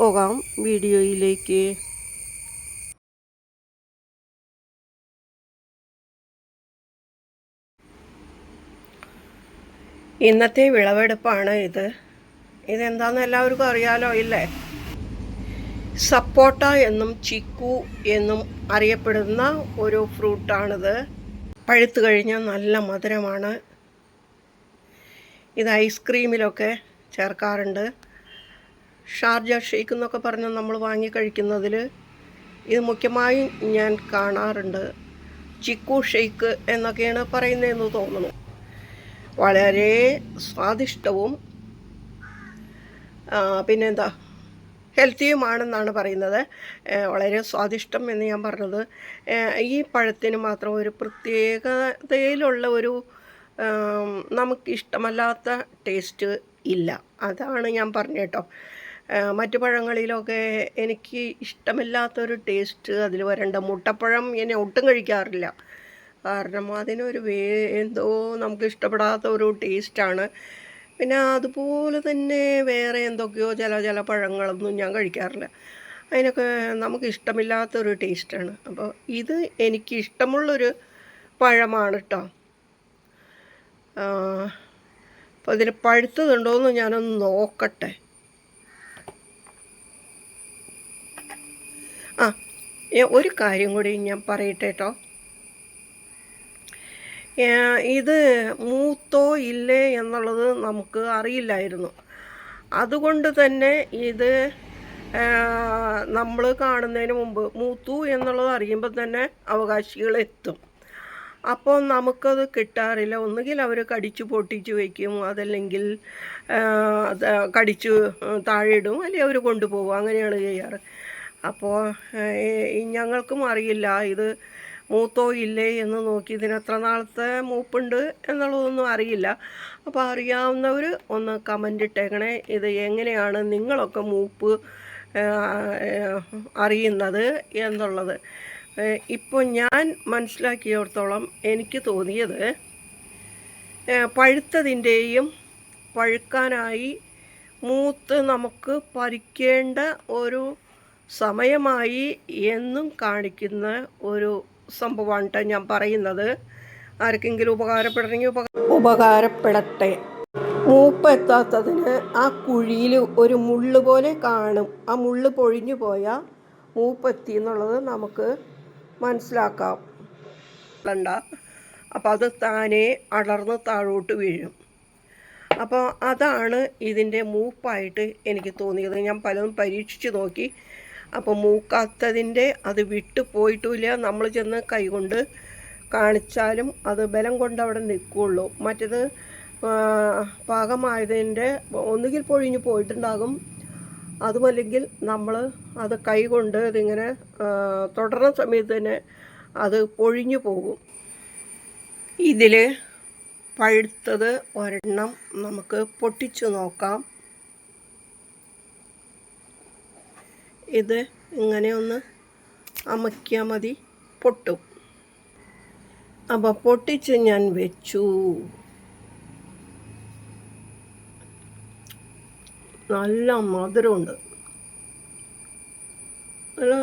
പോകാം വീഡിയോയിലേക്ക്. ഇന്നത്തെ വിളവെടുപ്പാണ് ഇത്. ഇതെന്താണെന്ന് എല്ലാവർക്കും അറിയാലോ ഇല്ലേ? സപ്പോട്ട എന്നും ചിക്കു എന്നും അറിയപ്പെടുന്ന ഒരു ഫ്രൂട്ടാണിത്. പഴുത്ത് കഴിഞ്ഞാൽ നല്ല മധുരമാണ്. ഇത് ഐസ്ക്രീമിലൊക്കെ ചേർക്കാറുണ്ട്. ഷാർജ ഷെയ്ക്ക് എന്നൊക്കെ പറഞ്ഞ് നമ്മൾ വാങ്ങി കഴിക്കുന്നതിൽ ഇത് മുഖ്യമായും ഞാൻ കാണാറുണ്ട്. ചിക്കു ഷെയ്ക്ക് എന്നൊക്കെയാണ് പറയുന്നതെന്ന് തോന്നുന്നു. വളരെ സ്വാദിഷ്ടവും പിന്നെന്താ ഹെൽത്തിയുമാണെന്നാണ് പറയുന്നത്. വളരെ സ്വാദിഷ്ടം എന്ന് ഞാൻ പറഞ്ഞത്. ഈ പഴത്തിന് മാത്രം ഒരു പ്രത്യേകതയിലുള്ള ഒരു നമുക്കിഷ്ടമല്ലാത്ത ടേസ്റ്റ് ഇല്ല. അതാണ് ഞാൻ പറഞ്ഞ കേട്ടോ. ആ, മറ്റു പഴങ്ങളിലൊക്കെ എനിക്ക് ഇഷ്ടമില്ലാത്തൊരു ടേസ്റ്റ് അതിൽ വരേണ്ട. മുട്ടപ്പഴം എന്നെ ഒട്ടും കഴിക്കാറില്ല. കാരണം അതിനൊരു വേ എന്തോ നമുക്ക് ഇഷ്ടപ്പെടാത്ത ഒരു ടേസ്റ്റാണ് പിന്നെ അതുപോലെ തന്നെ വേറെ എന്തൊക്കെയോ ചില ചില പഴങ്ങളൊന്നും ഞാൻ കഴിക്കാറില്ല. അതിനൊക്കെ നമുക്ക് ഇഷ്ടമില്ലാത്തൊരു ടേസ്റ്റാണ് അപ്പോൾ ഇത് എനിക്ക് ഇഷ്ടമുള്ളൊരു പഴമാണ് കേട്ടോ അപ്പോൾ ഇതിൽ പഴുത്തതുണ്ടോയെന്ന് ഞാനൊന്ന് നോക്കട്ടെ. ആ ഒരു കാര്യം കൂടി ഞാൻ പറയട്ടെ കേട്ടോ ഇത് മൂത്തോ ഇല്ലേ എന്നുള്ളത് നമുക്ക് അറിയില്ലായിരുന്നു. അതുകൊണ്ട് തന്നെ ഇത് നമ്മൾ കാണുന്നതിന് മുമ്പ് മൂത്തു എന്നുള്ളത് അറിയുമ്പോൾ തന്നെ അവകാശികൾ എത്തും. അപ്പോൾ നമുക്കത് കിട്ടാറില്ല. ഒന്നുകിൽ അവർ കടിച്ചു പൊട്ടിച്ച് വയ്ക്കും അതല്ലെങ്കിൽ കടിച്ചു താഴെ ഇടും അല്ലെങ്കിൽ അവർ കൊണ്ടുപോകും. അങ്ങനെയാണ് ചെയ്യാറ്. അപ്പോൾ ഞങ്ങൾക്കും അറിയില്ല ഇത് മൂത്തോ ഇല്ലേ എന്ന് നോക്കി ഇതിന് എത്ര നാളത്തെ മൂപ്പുണ്ട് എന്നുള്ളതൊന്നും അറിയില്ല. അപ്പോൾ അറിയാവുന്നവർ ഒന്ന് കമന്റ് ഇട്ടേക്കണേ ഇത് എങ്ങനെയാണ് നിങ്ങളൊക്കെ മൂപ്പ് അറിയുന്നത് എന്നുള്ളത്. ഇപ്പോൾ ഞാൻ മനസ്സിലാക്കിയോടത്തോളം എനിക്ക് തോന്നിയത് പഴുത്തതിന്റെയും പഴുക്കാനായി മൂത്ത് നമുക്ക് പരിക്കേണ്ട ഒരു സമയമായി എന്നും കാണിക്കുന്ന ഒരു സംഭവമാണ് ഞാൻ പറയുന്നത്. ആർക്കെങ്കിലും ഉപകാരപ്പെടണമെങ്കിൽ ഉപകാരപ്പെടട്ടെ. ഉപകാരപ്പെടട്ടെ മൂപ്പെത്താത്തതിന് ആ കുഴിയിൽ ഒരു മുള്ള് പോലെ കാണും. ആ മുള്ള് പൊഴിഞ്ഞു പോയാൽ മൂപ്പെത്തി എന്നുള്ളത് നമുക്ക് മനസ്സിലാക്കാം. കണ്ട അപ്പോൾ അത് താനെ അടർന്ന് താഴോട്ട് വീഴും. അപ്പോൾ അതാണ് ഇതിന്റെ മൂപ്പായിട്ട് എനിക്ക് തോന്നിയത്. ഞാൻ പലതും പരീക്ഷിച്ച് നോക്കി. അപ്പോൾ മൂക്കാത്തതിന്റെ അത് വിട്ടു പോയിട്ടുമില്ല നമ്മൾ ചെന്ന് കൈകൊണ്ട് കാണിച്ചാലും അത് ബലം കൊണ്ട് അവിടെ നിൽക്കുകയുള്ളൂ മറ്റേത് പാകമായതിന്റെ ഒന്നുകിൽ പൊഴിഞ്ഞു പോയിട്ടുണ്ടാകും. അതുമല്ലെങ്കിൽ നമ്മൾ അത് കൈകൊണ്ട് ഇതിങ്ങനെ തുടർന്ന സമയത്ത് തന്നെ അത് പൊഴിഞ്ഞു പോകും. ഇതിൽ പഴുത്തത് ഒരെണ്ണം നമുക്ക് പൊട്ടിച്ചു നോക്കാം. ഇത് ഇങ്ങനെ ഒന്ന് അമക്കിയാൽ മതി പൊട്ടും. അപ്പോൾ പൊട്ടിച്ച് ഞാൻ വെച്ചു. നല്ല മധുരമുണ്ട്. നല്ല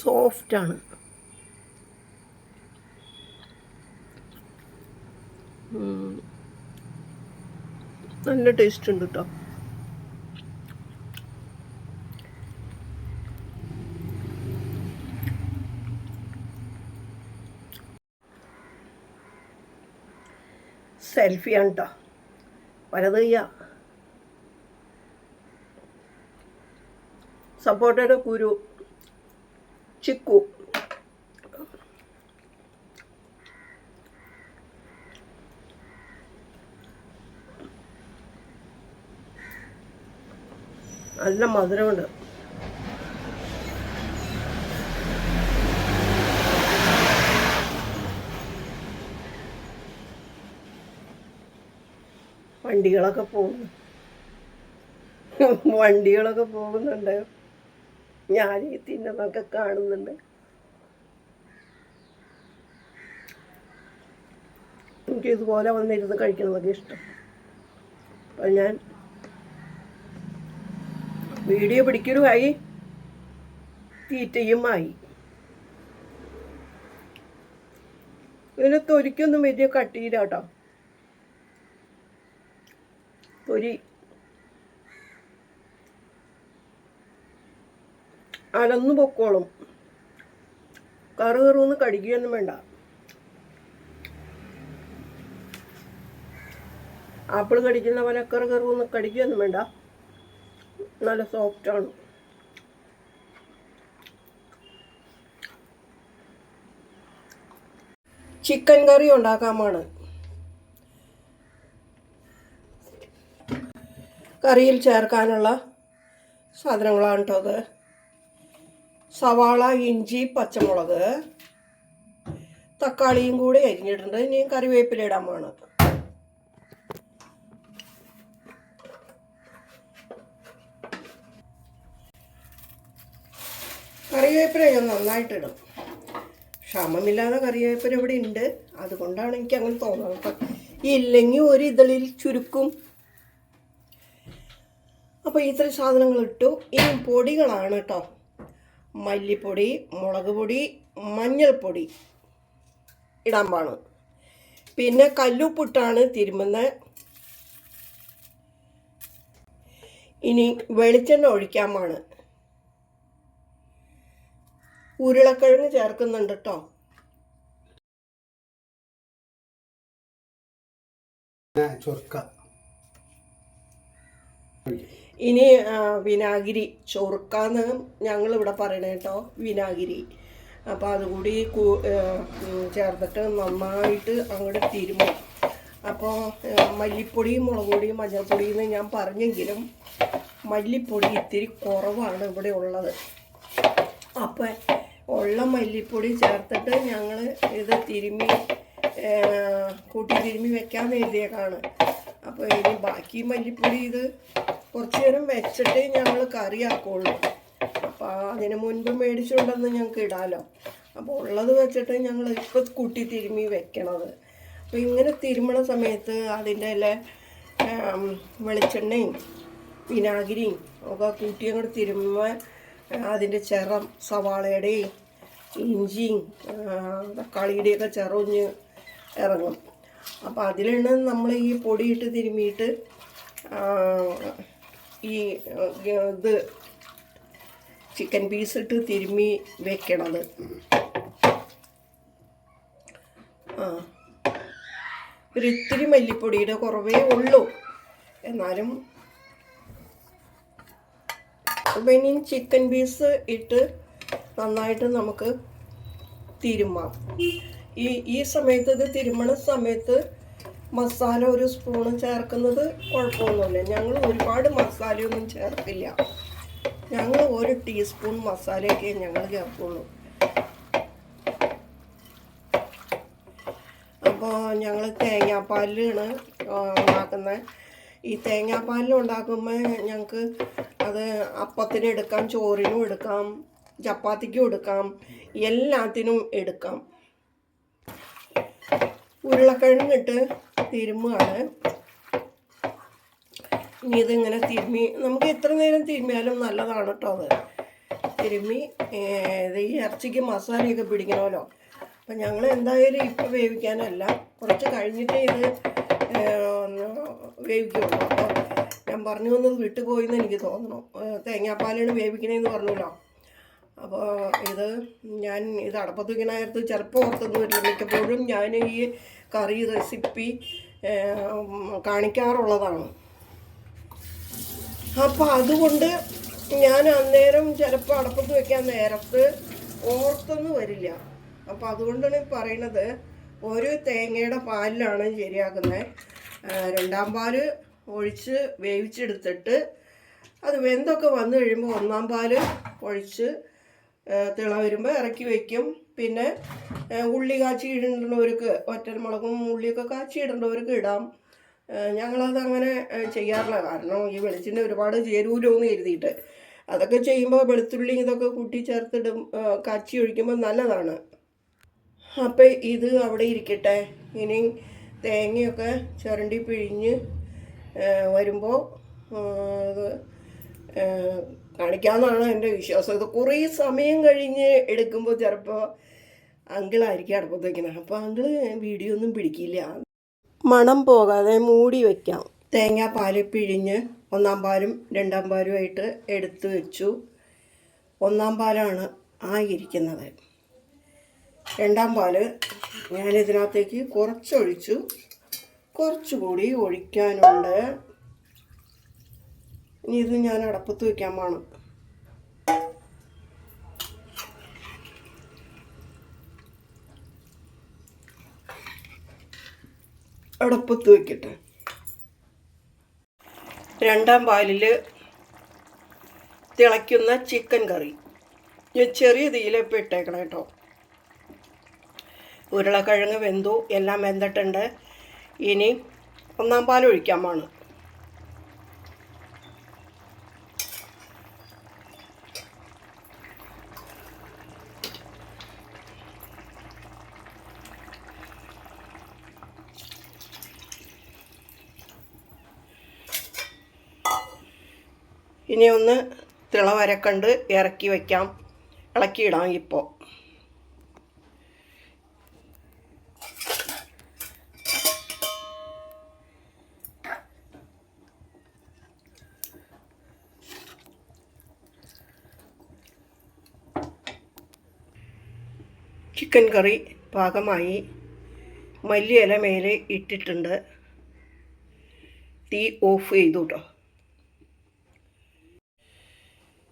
സോഫ്റ്റാണ്. നല്ല ടേസ്റ്റ് ഉണ്ട് കേട്ടോ സെൽഫിയാണ് കേട്ടോ വലത് കയ്യ. സപ്പോട്ടയുടെ കുരു. ചിക്കു. നല്ല മധുരമുണ്ട്. വണ്ടികളൊക്കെ പോകുന്നു. വണ്ടികളൊക്കെ പോകുന്നുണ്ട്. ഞാൻ ഈ തിന്നതൊക്കെ കാണുന്നുണ്ട്. എനിക്ക് ഇതുപോലെ വന്നിരുന്ന് കഴിക്കുന്നതൊക്കെ ഇഷ്ടം. അപ്പം ഞാൻ വീഡിയോ പിടിക്കലുമായി തീറ്റയുമായി ഇതിനകത്ത് ഒരിക്കലൊന്നും വലിയ കട്ടിയില്ല കേട്ടോ. തൊലി അലന്നു പൊക്കോളും. കറു കറുന്ന് കടിക്കുകയൊന്നും വേണ്ട. ആപ്പിൾ കടിക്കുന്ന പോലെ കറു കറുന്ന് കടിക്കുകയൊന്നും വേണ്ട. നല്ല സോഫ്റ്റ് ആണ്. ചിക്കൻ കറി ഉണ്ടാക്കാമാണ് കറിയിൽ ചേർക്കാനുള്ള സാധനങ്ങളാണ് കേട്ടോ അത്. സവാള ഇഞ്ചി പച്ചമുളക് തക്കാളിയും കൂടി അരിഞ്ഞിട്ടുണ്ട്. ഇനി കറിവേപ്പില ഇടാൻ വേണം കറിവേപ്പില ഞാൻ നന്നായിട്ടിടും ക്ഷമമില്ലാതെ കറിവേപ്പില ഇവിടെ ഉണ്ട്. അതുകൊണ്ടാണ് എനിക്ക് അങ്ങനെ തോന്നുന്നത് ഇല്ലെങ്കിൽ ഒരു ഇതളിൽ ചുരുക്കും അപ്പോൾ ഇത്രയും സാധനങ്ങൾ ഇട്ടു. ഇനി പൊടികളാണ് കേട്ടോ മല്ലിപ്പൊടി മുളക് പൊടി മഞ്ഞൾപ്പൊടി ഇടാൻ പാണ് പിന്നെ കല്ലുപ്പിട്ടാണ് തിരുമുന്നത് ഇനി വെളിച്ചെണ്ണ ഒഴിക്കാൻ പാണ് ഉരുളക്കിഴങ്ങ് ചേർക്കുന്നുണ്ട് കേട്ടോ ചൊർക്ക ഇനി വിനാഗിരി ചൊറുക്കാന്ന് ഞങ്ങൾ ഇവിടെ പറയണേ കേട്ടോ വിനാഗിരി. അപ്പോൾ അതുകൂടി ചേർത്തിട്ട് നന്നായിട്ട് അങ്ങോട്ട് തിരുമും. അപ്പോൾ മല്ലിപ്പൊടിയും മുളക് പൊടിയും മഞ്ഞൾപ്പൊടിയും എന്ന് ഞാൻ പറഞ്ഞെങ്കിലും മല്ലിപ്പൊടി ഇത്തിരി കുറവാണ് ഇവിടെ ഉള്ളത്. അപ്പം ഉള്ള മല്ലിപ്പൊടി ചേർത്തിട്ട് ഞങ്ങൾ ഇത് തിരുമ്മി കൂട്ടി തിരുമ്മി വെക്കാൻ എഴുതിയേക്കാണ് അപ്പോൾ ഇനി ബാക്കി മല്ലിപ്പൊടി ഇത് കുറച്ച് നേരം വെച്ചിട്ട് ഞങ്ങൾ കറിയാക്കുള്ളൂ. അപ്പോൾ അതിന് മുൻപ് മേടിച്ചുകൊണ്ടെന്ന് ഞങ്ങൾക്ക് ഇടാലോ. അപ്പോൾ ഉള്ളത് വെച്ചിട്ട് ഞങ്ങൾ ഇപ്പോൾ കൂട്ടി തിരുമ്മി വെക്കണത്. അപ്പോൾ ഇങ്ങനെ തിരുമണ സമയത്ത് അതിന്റെ എല്ലാം വെളിച്ചെണ്ണയും വിനാഗിരിയും ഒക്കെ കൂട്ടിയും കൂടെ തിരുമ്മ അതിന്റെ ചിറം സവാളയുടെയും ഇഞ്ചിയും തക്കാളിയുടെയൊക്കെ ചിറഞ്ഞ് ഇറങ്ങും. അപ്പോൾ അതിലാണ് നമ്മൾ ഈ പൊടിയിട്ട് തിരുമ്മിയിട്ട് ഈ ഇത് ചിക്കൻ പീസ് ഇട്ട് തിരുമ്മി വെക്കണത്. ആ. ഒരു ഇത്തിരി മല്ലിപ്പൊടിയുടെ കുറവേ ഉള്ളൂ. എന്നാലും ഇനി ചിക്കൻ പീസ് ഇട്ട് നന്നായിട്ട് നമുക്ക് തിരുമാം ഈ ഈ സമയത്ത് ഇത് തിരുമണ സമയത്ത് മസാല ഒരു സ്പൂണ് ചേർക്കുന്നത് കുഴപ്പമൊന്നുമില്ല. ഞങ്ങൾ ഒരുപാട് മസാലയൊന്നും ചേർക്കില്ല ഞങ്ങൾ ഒരു ടീസ്പൂൺ മസാലയൊക്കെ ഞങ്ങൾ ചേർക്കുള്ളൂ അപ്പോൾ ഞങ്ങൾ തേങ്ങാപ്പാലിലാണ് ഉണ്ടാക്കുന്നത്. ഈ തേങ്ങാപ്പാലിൽ ഉണ്ടാക്കുമ്പോൾ ഞങ്ങൾക്ക് അത് അപ്പത്തിന് എടുക്കാം ചോറിനും എടുക്കാം ചപ്പാത്തിക്കും എടുക്കാം എല്ലാത്തിനും എടുക്കാം. ഉരുളക്കിഴങ്ങിട്ട് തിരുമ്മുകയാണ് ഇനി ഇതിങ്ങനെ തിരുമ്മി നമുക്ക് എത്ര നേരം തിരുമ്മിയാലും നല്ലതാണ് കേട്ടോ അത്. തിരുമ്മി ഇത് ഈ ഇറച്ചിക്ക് മസാലയൊക്കെ പിടിക്കണമല്ലോ. അപ്പം ഞങ്ങൾ എന്തായാലും ഇപ്പം വേവിക്കാനല്ല. കുറച്ച് കഴിഞ്ഞിട്ടേ ഇത് വേവിക്കുള്ളൂ. അപ്പോൾ ഞാൻ പറഞ്ഞു വന്നത് വിട്ടുപോയി എന്ന് എനിക്ക് തോന്നുന്നു. തേങ്ങാപ്പാലാണ് വേവിക്കണേന്ന് പറഞ്ഞല്ലോ. അപ്പോൾ ഇത് ഞാൻ ഇത് അടപ്പത്ത് നേരത്ത് ചിലപ്പോൾ ഓർത്തൊന്നും മിക്കപ്പോഴും ഞാൻ ഈ കറി റെസിപ്പി കാണിക്കാറുള്ളതാണ്. അപ്പോൾ അതുകൊണ്ട് ഞാൻ അന്നേരം ചിലപ്പോൾ അടപ്പത്ത് വെക്കാൻ നേരത്ത് ഓർത്തൊന്നും വരില്ല. അപ്പോൾ അതുകൊണ്ടാണ് പറയണത്. ഒരു തേങ്ങയുടെ പാലിലാണ് ശരിയാക്കുന്നത് രണ്ടാം പാൽ ഒഴിച്ച് വേവിച്ചെടുത്തിട്ട് അത് വെന്തൊക്കെ വന്നു കഴിയുമ്പോൾ ഒന്നാം പാൽ ഒഴിച്ച് തിള വരുമ്പോൾ ഇറക്കി വയ്ക്കും പിന്നെ ഉള്ളി കാച്ചി ഇടേണ്ടവർക്ക് ഒറ്റമുളകും ഉള്ളിയൊക്കെ കാച്ചി ഇടേണ്ടവർക്ക് ഇടാം ഞങ്ങളത് അങ്ങനെ ചെയ്യാറില്ല. കാരണം ഈ വെളിച്ചെണ്ണ ഒരുപാട് ചേരൂലോ എന്ന് കരുതിയിട്ട്. അതൊക്കെ ചെയ്യുമ്പോൾ വെളുത്തുള്ളി ഇതൊക്കെ കൂട്ടി ചേർത്തിടും കാച്ചി ഒഴിക്കുമ്പോൾ നല്ലതാണ്. അപ്പം ഇത് അവിടെ ഇരിക്കട്ടെ. ഇനി തേങ്ങയൊക്കെ ചുരണ്ടി പിഴിഞ്ഞ് വരുമ്പോൾ കാണിക്കാമെന്നാണ് എന്റെ വിശ്വാസം. ഇത് കുറേ സമയം കഴിഞ്ഞ് എടുക്കുമ്പോൾ ചിലപ്പോൾ അങ്കിളായിരിക്കും അടുപ്പത്ത് വയ്ക്കുന്നത് അപ്പോൾ അങ്കിൾ വീഡിയോ ഒന്നും പിടിക്കില്ല. മണം പോകാതെ മൂടി വയ്ക്കാം തേങ്ങാപ്പാൽ പിഴിഞ്ഞ് ഒന്നാം പാലും രണ്ടാം പാലുമായിട്ട് എടുത്ത് വെച്ചു. ഒന്നാം പാലാണ് ആയിരിക്കുന്നത്. രണ്ടാം പാൽ ഞാനിതിനകത്തേക്ക് കുറച്ചൊഴിച്ചു. കുറച്ചുകൂടി ഒഴിക്കാനുണ്ട്. ഇനി ഇത് ഞാൻ അടപ്പത്ത് വയ്ക്കാൻ വേണം അടപ്പത്ത് വയ്ക്കട്ടെ രണ്ടാം പാലിൽ തിളയ്ക്കുന്ന ചിക്കൻ കറി. ഞാൻ ചെറിയ തീയിലിപ്പോൾ ഇട്ടേക്കണം കേട്ടോ. ഉരുളക്കിഴങ്ങ് വെന്തു എല്ലാം വെന്തിട്ടുണ്ട്. ഇനി ഒന്നാം പാൽ ഒഴിക്കാൻ വേണം ഇനി ഒന്ന് തിള വരക്കണ്ട് ഇറക്കി വയ്ക്കാം ഇളക്കിയിടാം ഇപ്പോൾ ചിക്കൻ കറി പാകമായി. മല്ലിയില മേലെ ഇട്ടിട്ടുണ്ട്. തീ ഓഫ് ചെയ്തു കേട്ടോ